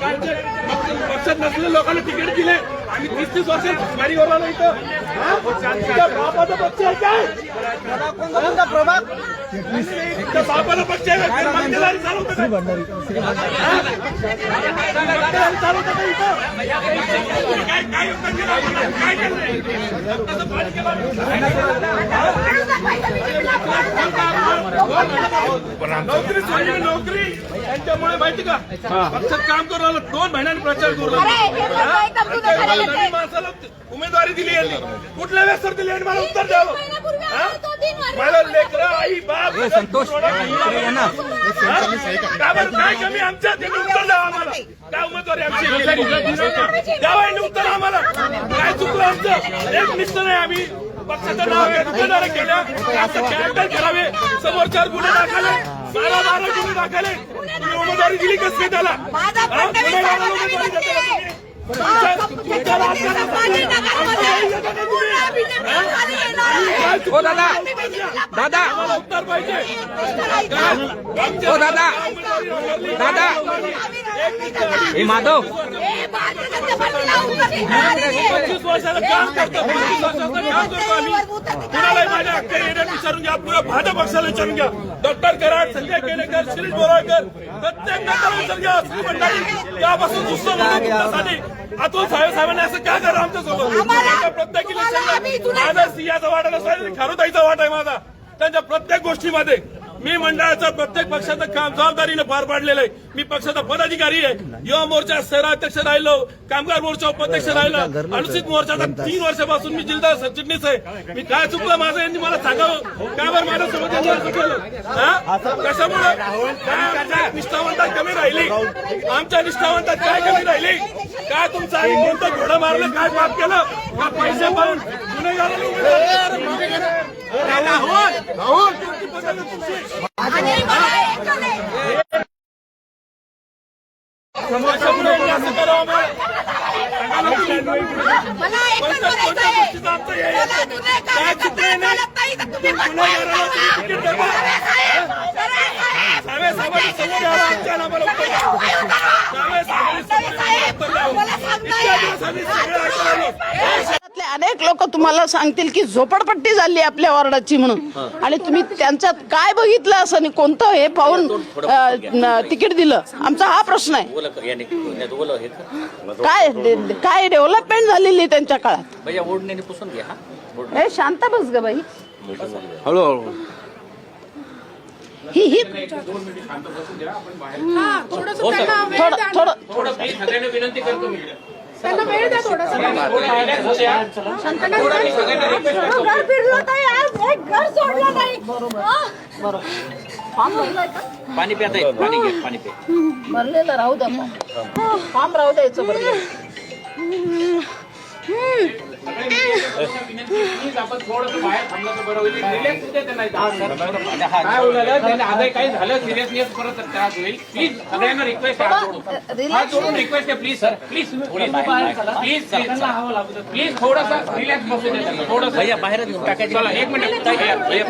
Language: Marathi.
पक्षात नसलेल्या लोकांना तिकीट दिले आम्ही तीस तीस वर्ष गाडीवर आलो इथं बापाचा पक्ष आहे काय त्या बापाचा पक्ष आहे काय? मक्तेदारी का इथं? काय काय काय केलं? रक्ताचं पाणी केलं? नोकरी सोडली नोकरी. यांच्यामुळे माहिती का? पक्षात काम करून आलं दोन महिन्यांनी प्रचार करू आहे. माणसाला उमेदवारी दिली यांनी. कुठल्या व्यवस्था दिली मला उत्तर द्यावं. मला लेकरं आई बाप संतोष, काय कमी आमच्या त्यांनी उत्तर द्यावं आम्हाला. काय उमेदवारी आमची. द्यावं यांनी उत्तर आम्हाला. काय चुकलं आमचं? एक निष्ठ नाही आम्ही. पक्षाचं नाव असं कॅरेक्टर करावे. समोरच्यावर गुन्हे दाखले बारा बारा गुन्हे दाखले तुम्ही उमेदवारी दिली कसं काय त्याला? उमेदवारी ओ दादा। दादा। ओ दादा। दादा। हे माधव। हे. पंचवीस वर्षाला काम करतो पंचवीस वर्षाचं काम करतो आम्ही कुणालाही माझ्या हक्क येण्यात विचारून घ्या पुऱ्या भाजप पक्षाला विचारून घ्या डॉक्टर कराड संजय केलेकर शिरीष बोराळकर प्रत्येक नेत्याला विचारून घ्या असली मंडळी त्यापासून दुसरं म्हणून तुमच्यासाठी अतुल साहेब. साहेबांनी असं काय करा आमच्यासोबत प्रत्येक तुम्हाला आम्ही इलेक्शन इथून- माझा सिंहाचा वाटा नसला खारुताईचा वाटा आहे माझा. त्यांच्या प्रत्येक गोष्टीमध्ये मी मंडळाचं प्रत्येक पक्षाचं काम जबाबदारीनं पार पाडलेलं आहे मी पक्षाचा पदाधिकारी आहे युवा मोर्चा शहराध्यक्ष राहिलो कामगार मोर्चा उपाध्यक्ष राहिलो अनुसूचित मोर्चाचा तीन वर्षापासून मी जिल्हा सरचिटणीस आहे मी काय चुकलं माझं यांनी मला सांगावं का बरं माझ्यासोबत यांनी असं केलं हा? कशामुळे काय आमच्या निष्ठावंतात कमी राहिली आमच्या निष्ठावंतात काय कमी राहिली काय तुमचं आम्ही कोणतं घोडं मारलं काय पाप केलं का पैसे पाहून दिली? राहुल राहुल तुमची पद्धत आहे तुमची आणि मला एकच आहे. समाजापुढे यांनी असं करावं मग. मला एकच बोलायचं आहे. मला गुन्हेगार पत्र चालत नाही तर तुम्ही गुन्हेगाराला तुम्ही तिकीट देता. साहेब साहेबांनी समोर यावं आमच्या नावाला उत्तर द्यावं. साहेब साहेबांनी समोर यावं उत्तर द्यावं. इतक्या दिवस आम्ही सगळे ऐकून आलो. शहरातले अनेक लोक तुम्हाला सांगतील की झोपडपट्टी झाली आपल्या वॉर्डाची म्हणून. आणि तुम्ही त्यांच्यात काय बघितलं असं आणि कोणतं हे पाहून अ, तिकीट दिलं? आमचा हा प्रश्न आहे. ओलं कर, याने याने ओलं हे कर. काय काय डेव्हलपमेंट झालेली आहे त्यांच्या काळात? भैया ओढण्याने पुसून घ्या हा. हे शांत बस ग बाई. हळूहळू ही ही थोडं थोडं थोडं प्लीज सगळ्यांना विनंती करतो मी. त्यांना वेळ द्या थोडासा. घर फिरलं नाही आज एक घर सोडलं नाही? पाणी प्याता येत पाणी घे पाणी पे भरलेलं राहू द्या फॉर्म. फॉर्म राहू द्यायचं भरलेलं आपण थोडंसं बाहेर थांबलं तर बरं होईल. रिलॅक्स होते त्यांना इथं. काय बोलायला त्यांना आजही काही झालं सिरियसनेस परत त्रास होईल. प्लीज सगळ्यांना रिक्वेस्ट आहे. हात जोडून. हात जोडून रिक्वेस्ट आहे please sir please please please please please थोडंसं रिलॅक्स बसू दे त्यांना थोडंसं. भैया बाहेर टाकायची. चला एक मिनिट. भैया,